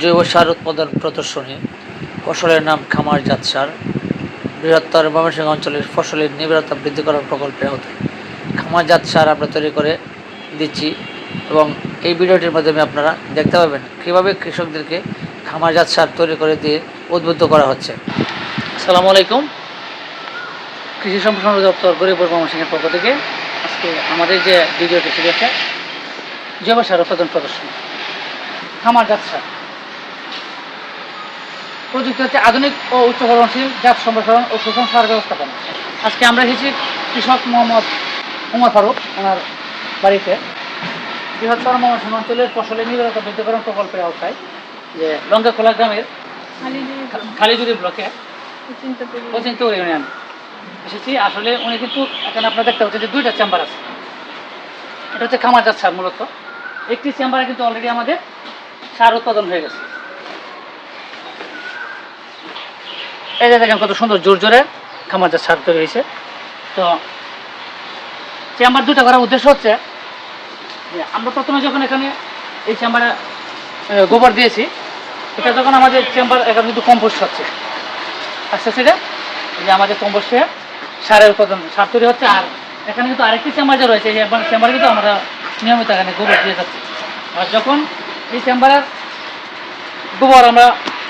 জৈব সার উৎপাদন প্রদর্শনী। ফসলের নাম খামার জাত সার। বৃহত্তর ময়মনসিংহ অঞ্চলের ফসলের নিবিড়তা বৃদ্ধি করার প্রকল্পের আওতায় খামার জাত সার আমরা তৈরি করে দিচ্ছি এবং এই ভিডিওটির মাধ্যমে আপনারা দেখতে পাবেন কীভাবে কৃষকদেরকে খামার জাত সার তৈরি করে দিয়ে উদ্বুদ্ধ করা হচ্ছে। আসসালামু আলাইকুম। কৃষি সম্প্রসারণ দপ্তর গরিবপুর ময়মনসিংহের পক্ষ থেকে আজকে আমাদের যে ভিডিওটি সেটি হচ্ছে জৈব সার উৎপাদন প্রদর্শনী। খামার জাত সার। প্রযুক্তি হচ্ছে আধুনিক ও উচ্চ ফলনশীল জাত সম্প্রসারণ ও শোষণ সার ব্যবস্থাপনা। আজকে আমরা এসেছি কৃষক মোহাম্মদ উমর ফারুক, ওনার বাড়িতে। বৃহত্তর ময়মনসিংহ অঞ্চলের ফসলের নিবিড়তা বৃদ্ধিকরণ প্রকল্পের আওতায়, যে লঙ্কাখোলা গ্রামের খালিজুরি ব্লকে পচিন্তপুর ইউনিয়ন এসেছি। আসলে উনি কিন্তু এখানে আপনার দেখতে পাচ্ছেন যে দুইটা চেম্বার আছে। এটা হচ্ছে খামার সার মূলত। একটি চেম্বারে কিন্তু অলরেডি আমাদের সার উৎপাদন হয়ে গেছে। এই যে দেখেন কত সুন্দর জোর জোরে খামার জাত সার তৈরি হয়েছে। তো চেম্বার দুটা করার উদ্দেশ্য হচ্ছে আমরা প্রথমে যখন এখানে এই চেম্বারে গোবর দিয়েছি, এটা যখন আমাদের চেম্বার এখন কিন্তু কম্পোস্ট হচ্ছে। আস্তে আস্তে যে আমাদের কম্পোস্টে সারের উৎপাদন, সার তৈরি হচ্ছে। আর এখানে কিন্তু আরেকটি চেম্বার যে রয়েছে, এই চেম্বারে কিন্তু আমরা নিয়মিত এখানে গোবর দিয়ে যাচ্ছি। আর যখন এই চেম্বারের গোবর আমরা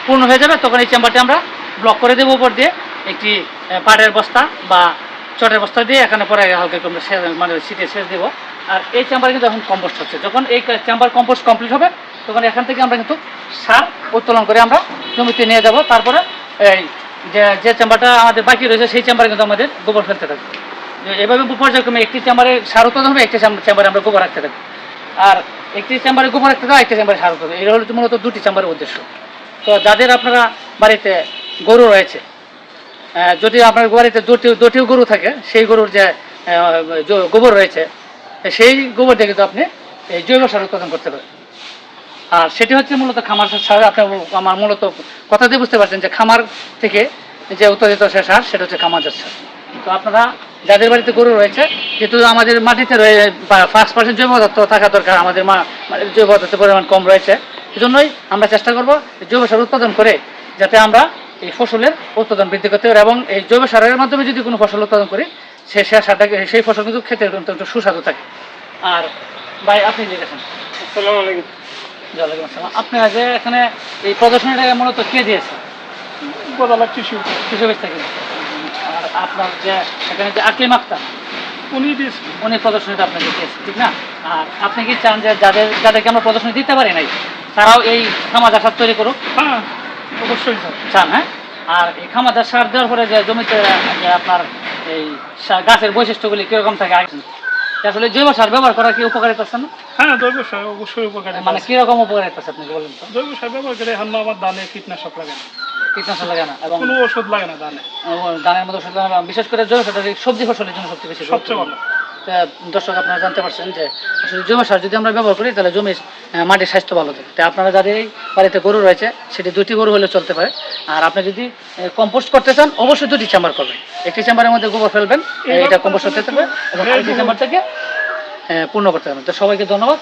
পূর্ণ হয়ে যাবে, তখন এই চেম্বারটি আমরা ব্লক করে দেবো উপর দিয়ে। একটি পাটের বস্তা বা চটের বস্তা দিয়ে এখানে পরে হালকা সেচ- মানে সিটে সেচ দেবো। আর এই চেম্বারে কিন্তু এখন কম্পোস্ট হচ্ছে। যখন এই চেম্বার কম্পোস্ট কমপ্লিট হবে, তখন এখান থেকে আমরা কিন্তু সার উত্তোলন করে আমরা জমিতে নিয়ে যাব। তারপরে এই যে যে চেম্বারটা আমাদের বাকি রয়েছে, সেই চেম্বারে কিন্তু আমাদের গোবর ফেলতে থাকবে। এভাবে পর্যায়ক্রমে একটি চেম্বারে সার উৎপাদন হবে, একটি চেম্বারে আমরা গোবর রাখতে থাকব। আর একটি চেম্বারে গোবর রাখতে দেওয়া একটি চেম্বারে সার উৎপাদন এটা হলো মূলত দুটি চেম্বারের উদ্দেশ্য। তো যাদের আপনারা বাড়িতে গরু রয়েছে। যদি আপনার বাড়িতে দুটি, দুটিও গরু থাকে, সেই গরুর যে গোবর রয়েছে, সেই গোবর দিয়ে কিন্তু আপনি এই জৈব সার উৎপাদন করতে পারেন। আর সেটি হচ্ছে মূলত খামার সার আপনি আমার মূলত কথা দিয়ে বুঝতে পারছেন যে খামার থেকে যে উৎপাদিত সে সার, সেটা হচ্ছে খামার সার। তো আপনারা, যাদের বাড়িতে গরু রয়েছে, যেহেতু আমাদের মাটিতে রয়ে ফার্স্ট পার্সেন্ট জৈব পদার্থ থাকা দরকার, আমাদের মানে জৈব পদার্থের পরিমাণ কম রয়েছে সেজন্যই আমরা চেষ্টা করব জৈব সার উৎপাদন করে, যাতে আমরা এই ফসলের উৎপাদন বৃদ্ধি করতে পারি এবং এই জৈব সারের মাধ্যমে যদি কোনো ফসল উৎপাদন করি সে সে সারটাকে সেই ফসল কিন্তু খেতে অত্যন্ত সুস্বাদু থাকে। আর ভাই আপনি আসসালামু আলাইকুম। ওয়ালাইকুম আসসালাম। আপনার যে এখানে এই প্রদর্শনীটা মূলত কে দিয়েছে? গোদালা কৃষি কৃষক থেকে আর আপনার যে এখানে যে আক্তার উনি প্রদর্শনীটা আপনাকে ঠিক না? আর আপনি কি চান যে যাদের যাদেরকে আমরা প্রদর্শনী দিতে পারি নাই তারাও এই সমাজ সার তৈরি করুক? হ্যাঁ। অবশ্যই চান হ্যাঁ? আর এই খামাজার সার দেওয়ার পরে যে জমিতে আপনার এই গাছের বৈশিষ্ট্যগুলি কীরকম থাকে আসলে জৈব সার ব্যবহার করা কি উপকারিতা আছে না হ্যাঁ জৈব সার অবশ্যই উপকারী মানে কীরকম উপকারিতা আছে আপনি বলেন তো? জৈব সার ব্যবহার করে এখন আমার ধানে কীটনাশক লাগে না। কীটনাশক লাগে না এবং কোনো ওষুধ লাগে না ধানে ধানের মতো ওষুধ লাগানো, বিশেষ করে জৈব সারটা সবজি ফসলের জন্য সবচেয়ে বেশি সবচেয়ে ভালো। দর্শক আপনারা জানতে পারছেন যে আসলে জৈব সার যদি আমরা ব্যবহার করি তাহলে জমির মাটির স্বাস্থ্য ভালো থাকে। তাই আপনারা যাদের এই বাড়িতে গরু রয়েছে সেটি দুটি গরু হলে চলতে পারে। আর আপনি যদি কম্পোস্ট করতে চান অবশ্যই দুটি চেম্বার করবেন। একটি চেম্বারের মধ্যে গোবর ফেলবেন এটা কম্পোস্ট হতে থাকবে এবং আরেকটি চেম্বার থেকে পূর্ণ করতে পারবেন তো সবাইকে ধন্যবাদ।